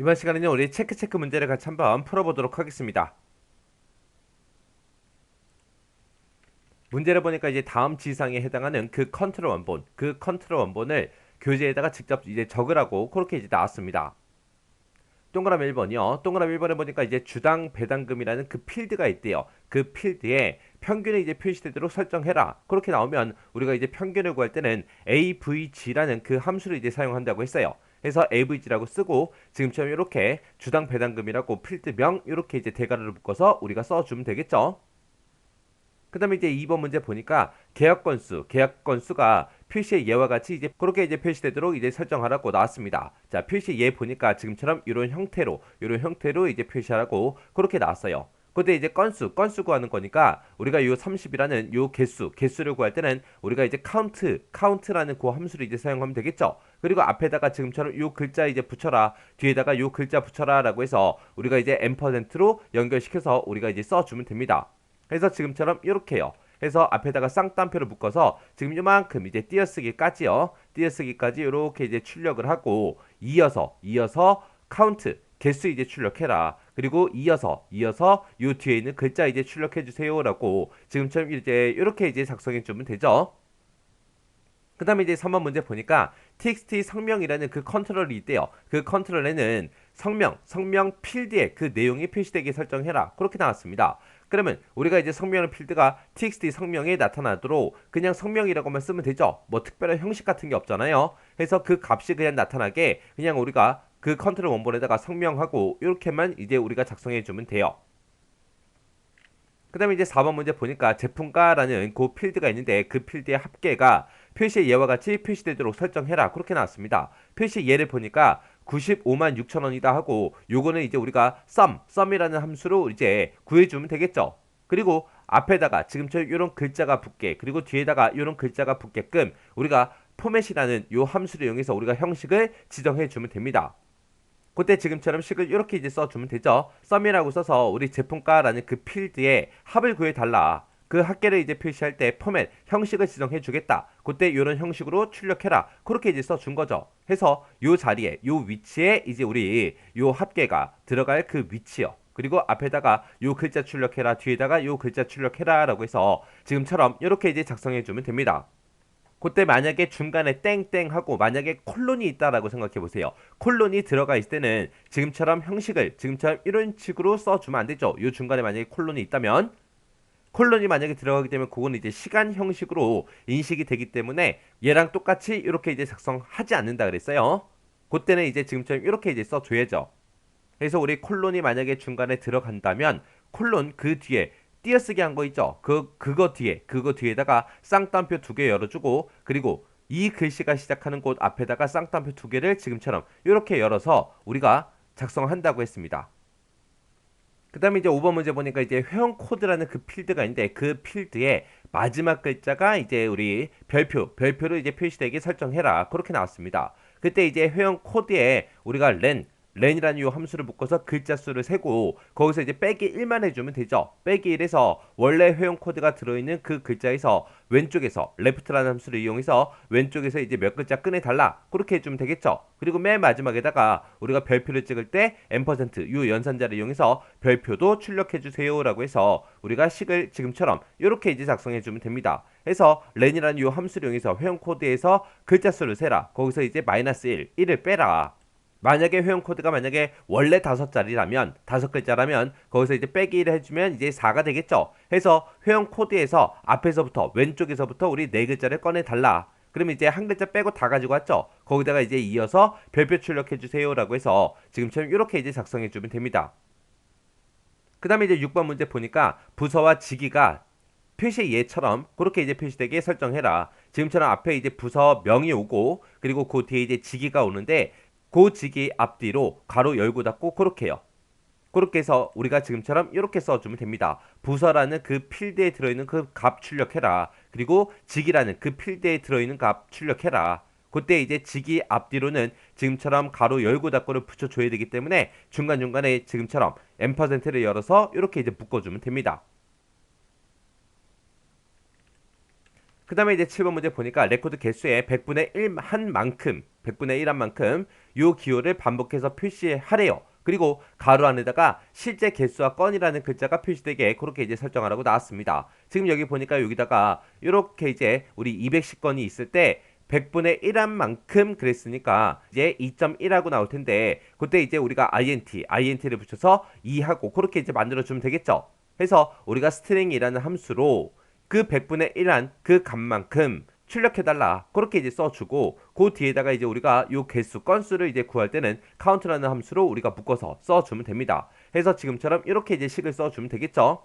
이번 시간에는 우리 체크 체크 문제를 같이 한번 풀어보도록 하겠습니다. 문제를 보니까 이제 다음 지상에 해당하는 그 컨트롤 원본, 그 컨트롤 원본을 교재에다가 직접 이제 적으라고 그렇게 이제 나왔습니다. 동그라미 1번이요. 동그라미 1번에 보니까 이제 주당 배당금이라는 그 필드가 있대요. 그 필드에 평균이 이제 표시되도록 설정해라. 그렇게 나오면 우리가 이제 평균을 구할 때는 AVG라는 그 함수를 이제 사용한다고 했어요. 그래서 AVG라고 쓰고 지금처럼 이렇게 주당 배당금이라고 필드명 이렇게 이제 대가리를 묶어서 우리가 써주면 되겠죠. 그 다음에 이제 2번 문제 보니까 계약 건수, 계약 건수가 표시의 예와 같이 이제 그렇게 이제 표시되도록 이제 설정하라고 나왔습니다. 자, 표시 예 보니까 지금처럼 이런 형태로, 이런 형태로 이제 표시하라고 그렇게 나왔어요. 근데 이제 건수, 건수 구하는 거니까 우리가 요 30이라는 요 개수, 개수를 구할 때는 우리가 이제 카운트, 카운트라는 그 함수를 이제 사용하면 되겠죠. 그리고 앞에다가 지금처럼 요 글자 이제 붙여라, 뒤에다가 요 글자 붙여라 라고 해서 우리가 이제 m%로 연결시켜서 우리가 이제 써주면 됩니다. 그래서 지금처럼 이렇게요. 해서 앞에다가 쌍따옴표를 묶어서 지금 요만큼 이제 띄어쓰기까지요. 띄어쓰기까지 이렇게 이제 출력을 하고 이어서 이어서 카운트 개수 이제 출력해라. 그리고 이어서 이어서 요 뒤에 있는 글자 이제 출력해 주세요라고 지금처럼 이제 이렇게 이제 작성해 주면 되죠. 그 다음에 이제 3번 문제 보니까 txt 성명이라는 그 컨트롤이 있대요. 그 컨트롤에는 성명, 성명 필드에 그 내용이 표시되게 설정해라. 그렇게 나왔습니다. 그러면 우리가 이제 성명의 필드가 txt 성명에 나타나도록 그냥 성명이라고만 쓰면 되죠. 뭐 특별한 형식 같은 게 없잖아요. 그래서 그 값이 그냥 나타나게 그냥 우리가 그 컨트롤 원본에다가 성명하고 이렇게만 이제 우리가 작성해 주면 돼요. 그 다음에 이제 4번 문제 보니까 제품가라는 그 필드가 있는데 그 필드의 합계가 표시의 예와 같이 표시되도록 설정해라. 그렇게 나왔습니다. 표시 예를 보니까 95만 6천 원이다 하고 요거는 이제 우리가 sum, sum이라는 함수로 이제 구해주면 되겠죠. 그리고 앞에다가 지금처럼 이런 글자가 붙게 그리고 뒤에다가 이런 글자가 붙게끔 우리가 포맷이라는 요 함수를 이용해서 우리가 형식을 지정해 주면 됩니다. 그때 지금처럼 식을 이렇게 이제 써주면 되죠. sum이라고 써서 우리 제품가라는 그 필드에 합을 구해달라. 그 합계를 이제 표시할 때 포맷 형식을 지정해 주겠다. 그때 이런 형식으로 출력해라. 그렇게 이제 써준 거죠. 해서 요 자리에 요 위치에 이제 우리 요 합계가 들어갈 그 위치요. 그리고 앞에다가 요 글자 출력해라. 뒤에다가 요 글자 출력해라 라고 해서 지금처럼 이렇게 이제 작성해 주면 됩니다. 그때 만약에 중간에 땡땡 하고 만약에 콜론이 있다라고 생각해 보세요. 콜론이 들어가 있을 때는 지금처럼 형식을 지금처럼 이런 식으로 써주면 안 되죠. 요 중간에 만약에 콜론이 있다면 콜론이 만약에 들어가게 되면 그거는 이제 시간 형식으로 인식이 되기 때문에 얘랑 똑같이 이렇게 이제 작성하지 않는다 그랬어요. 그때는 이제 지금처럼 이렇게 이제 써줘야죠. 그래서 우리 콜론이 만약에 중간에 들어간다면 콜론 그 뒤에 띄어쓰기 한 거 있죠. 그 그거 뒤에 그거 뒤에다가 쌍따옴표 두 개 열어주고 그리고 이 글씨가 시작하는 곳 앞에다가 쌍따옴표 두 개를 지금처럼 이렇게 열어서 우리가 작성한다고 했습니다. 그 다음에 이제 5번 문제 보니까 이제 회원 코드라는 그 필드가 있는데 그 필드에 마지막 글자가 이제 우리 별표, 별표로 이제 표시되게 설정해라. 그렇게 나왔습니다. 그때 이제 회원 코드에 우리가 len, len이라는 이 함수를 묶어서 글자 수를 세고 거기서 이제 빼기 1만 해주면 되죠. 빼기 1에서 원래 회원 코드가 들어있는 그 글자에서 왼쪽에서 left라는 함수를 이용해서 왼쪽에서 이제 몇 글자 꺼내달라. 그렇게 해주면 되겠죠. 그리고 맨 마지막에다가 우리가 별표를 찍을 때 m%이 연산자를 이용해서 별표도 출력해주세요 라고 해서 우리가 식을 지금처럼 이렇게 이제 작성해주면 됩니다. 해서 len이라는 이 함수를 이용해서 회원 코드에서 글자 수를 세라. 거기서 이제 마이너스 1, 1을 빼라. 만약에 회원 코드가 만약에 원래 다섯 자리라면 다섯 글자라면 거기서 이제 빼기 1을 해주면 이제 4가 되겠죠. 해서 회원 코드에서 앞에서부터 왼쪽에서부터 우리 네 글자를 꺼내 달라. 그러면 이제 한 글자 빼고 다 가지고 왔죠. 거기다가 이제 이어서 별표 출력해 주세요라고 해서 지금처럼 이렇게 이제 작성해 주면 됩니다. 그 다음에 이제 6번 문제 보니까 부서와 직위가 표시 예처럼 그렇게 이제 표시되게 설정해라. 지금처럼 앞에 이제 부서 명이 오고 그리고 그 뒤에 이제 직위가 오는데 그 직이 앞뒤로 가로 열고 닫고 그렇게요. 그렇게 해서 우리가 지금처럼 이렇게 써주면 됩니다. 부서라는 그 필드에 들어있는 그 값 출력해라. 그리고 직이라는 그 필드에 들어있는 값 출력해라. 그때 이제 직이 앞뒤로는 지금처럼 가로 열고 닫고를 붙여줘야 되기 때문에 중간중간에 지금처럼 m%를 열어서 이렇게 이제 묶어주면 됩니다. 그 다음에 이제 7번 문제 보니까 레코드 개수의 100분의 1 한 만큼 100분의 1 한 만큼 요 기호를 반복해서 표시하래요. 그리고 가로 안에다가 실제 개수와 건이라는 글자가 표시되게 그렇게 이제 설정하라고 나왔습니다. 지금 여기 보니까 여기다가 이렇게 이제 우리 210건이 있을 때 100분의 1한 만큼 그랬으니까 이제 2.1하고 나올 텐데 그때 이제 우리가 int, int를 붙여서 2하고 그렇게 이제 만들어주면 되겠죠. 해서 우리가 string이라는 함수로 그 100분의 1한 그 값만큼 출력해달라 그렇게 이제 써주고 그 뒤에다가 이제 우리가 요 개수 건수를 이제 구할 때는 count라는 함수로 우리가 묶어서 써주면 됩니다. 해서 지금처럼 이렇게 이제 식을 써주면 되겠죠.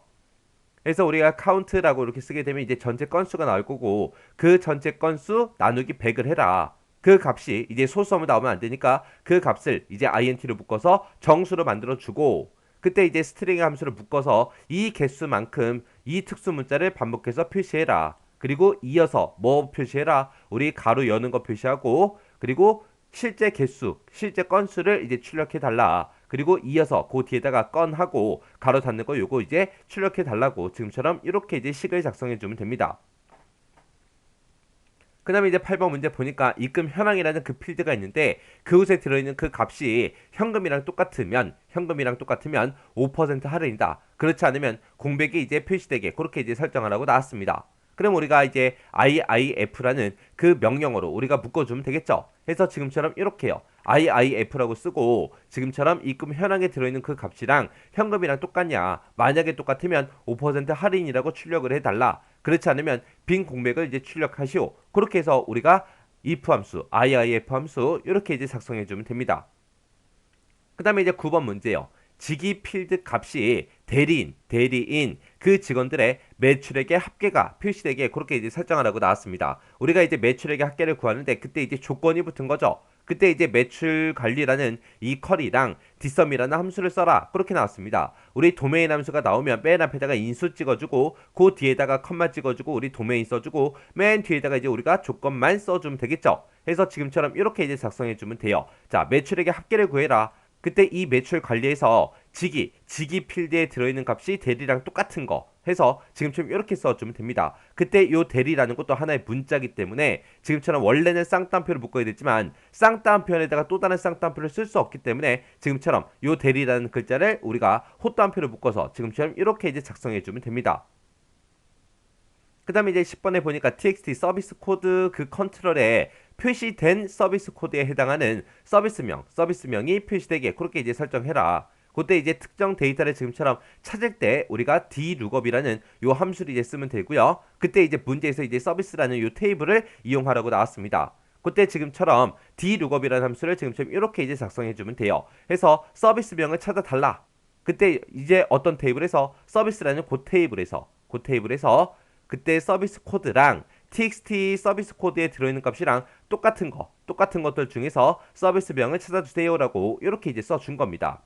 그래서 우리가 count라고 이렇게 쓰게 되면 이제 전체 건수가 나올 거고 그 전체 건수 나누기 100을 해라. 그 값이 이제 소수함을 나오면 안 되니까 그 값을 이제 int로 묶어서 정수로 만들어 주고 그때 이제 스트링 함수를 묶어서 이 개수만큼 이 특수 문자를 반복해서 표시해라. 그리고 이어서 뭐 표시해라? 우리 가로 여는 거 표시하고 그리고 실제 개수, 실제 건수를 이제 출력해 달라. 그리고 이어서 그 뒤에다가 건 하고 가로 닫는 거 요거 이제 출력해 달라고 지금처럼 이렇게 이제 식을 작성해 주면 됩니다. 그 다음에 이제 8번 문제 보니까 입금 현황이라는 그 필드가 있는데 그곳에 들어있는 그 값이 현금이랑 똑같으면 현금이랑 똑같으면 5% 할인이다. 그렇지 않으면 공백이 이제 표시되게 그렇게 이제 설정하라고 나왔습니다. 그럼 우리가 이제 IIF라는 그 명령어로 우리가 묶어주면 되겠죠. 해서 지금처럼 이렇게요. IIF라고 쓰고 지금처럼 입금 현황에 들어있는 그 값이랑 현금이랑 똑같냐. 만약에 똑같으면 5% 할인이라고 출력을 해달라. 그렇지 않으면 빈 공백을 이제 출력하시오. 그렇게 해서 우리가 if 함수, IIF 함수 이렇게 이제 작성해 주면 됩니다. 그 다음에 이제 9번 문제요. 직위 필드 값이 대리인, 대리인 그 직원들의 매출액의 합계가 표시되게 그렇게 이제 설정하라고 나왔습니다. 우리가 이제 매출액의 합계를 구하는데 그때 이제 조건이 붙은 거죠. 그때 이제 매출 관리라는 이 컬이랑 디썸이라는 함수를 써라 그렇게 나왔습니다. 우리 도메인 함수가 나오면 맨 앞에다가 인수 찍어주고 그 뒤에다가 컷만 찍어주고 우리 도메인 써주고 맨 뒤에다가 이제 우리가 조건만 써주면 되겠죠. 해서 지금처럼 이렇게 이제 작성해주면 돼요. 자 매출액의 합계를 구해라. 그때 이 매출 관리에서 직위, 직위 필드에 들어있는 값이 대리랑 똑같은 거 해서 지금처럼 이렇게 써주면 됩니다. 그때 요 대리라는 것도 하나의 문자기 때문에 지금처럼 원래는 쌍따옴표를 묶어야 되지만 쌍따옴표에다가 또 다른 쌍따옴표를 쓸 수 없기 때문에 지금처럼 요 대리라는 글자를 우리가 호따옴표를 묶어서 지금처럼 이렇게 이제 작성해 주면 됩니다. 그 다음에 이제 10번에 보니까 txt 서비스 코드 그 컨트롤에 표시된 서비스 코드에 해당하는 서비스명, 서비스명이 표시되게 그렇게 이제 설정해라. 그때 이제 특정 데이터를 지금처럼 찾을 때 우리가 dlookup이라는 요 함수를 이제 쓰면 되고요. 그때 이제 문제에서 이제 서비스라는 요 테이블을 이용하라고 나왔습니다. 그때 지금처럼 dlookup이라는 함수를 지금처럼 이렇게 이제 작성해 주면 돼요. 해서 서비스명을 찾아 달라. 그때 이제 어떤 테이블에서 서비스라는 그 테이블에서 그 테이블에서 그때 서비스 코드랑 txt 서비스 코드에 들어있는 값이랑 똑같은 거, 똑같은 것들 중에서 서비스명을 찾아주세요라고 이렇게 이제 써준 겁니다.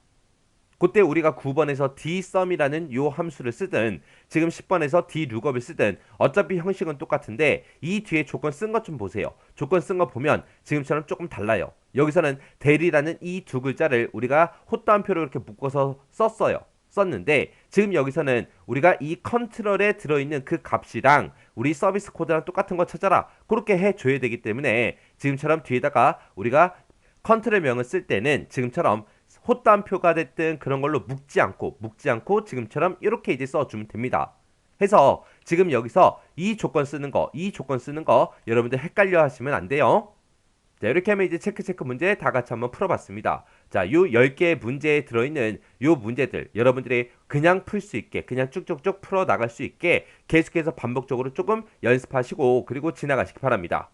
그때 우리가 9번에서 dsum이라는 요 함수를 쓰든 지금 10번에서 dlookup을 쓰든 어차피 형식은 똑같은데 이 뒤에 조건 쓴 것 좀 보세요. 조건 쓴 거 보면 지금처럼 조금 달라요. 여기서는 대리라는 이 두 글자를 우리가 호따옴표로 이렇게 묶어서 썼어요. 썼는데 지금 여기서는 우리가 이 컨트롤에 들어있는 그 값이랑 우리 서비스 코드랑 똑같은 거 찾아라 그렇게 해줘야 되기 때문에 지금처럼 뒤에다가 우리가 컨트롤 명을 쓸 때는 지금처럼 호따옴표가 됐든 그런 걸로 묶지 않고 묶지 않고 지금처럼 이렇게 이제 써주면 됩니다. 해서 지금 여기서 이 조건 쓰는 거, 이 조건 쓰는 거 여러분들 헷갈려 하시면 안 돼요. 자, 이렇게 하면 이제 체크 체크 문제 다 같이 한번 풀어봤습니다. 자, 요 10개의 문제에 들어있는 요 문제들 여러분들이 그냥 풀 수 있게 그냥 쭉쭉쭉 풀어 나갈 수 있게 계속해서 반복적으로 조금 연습하시고 그리고 지나가시기 바랍니다.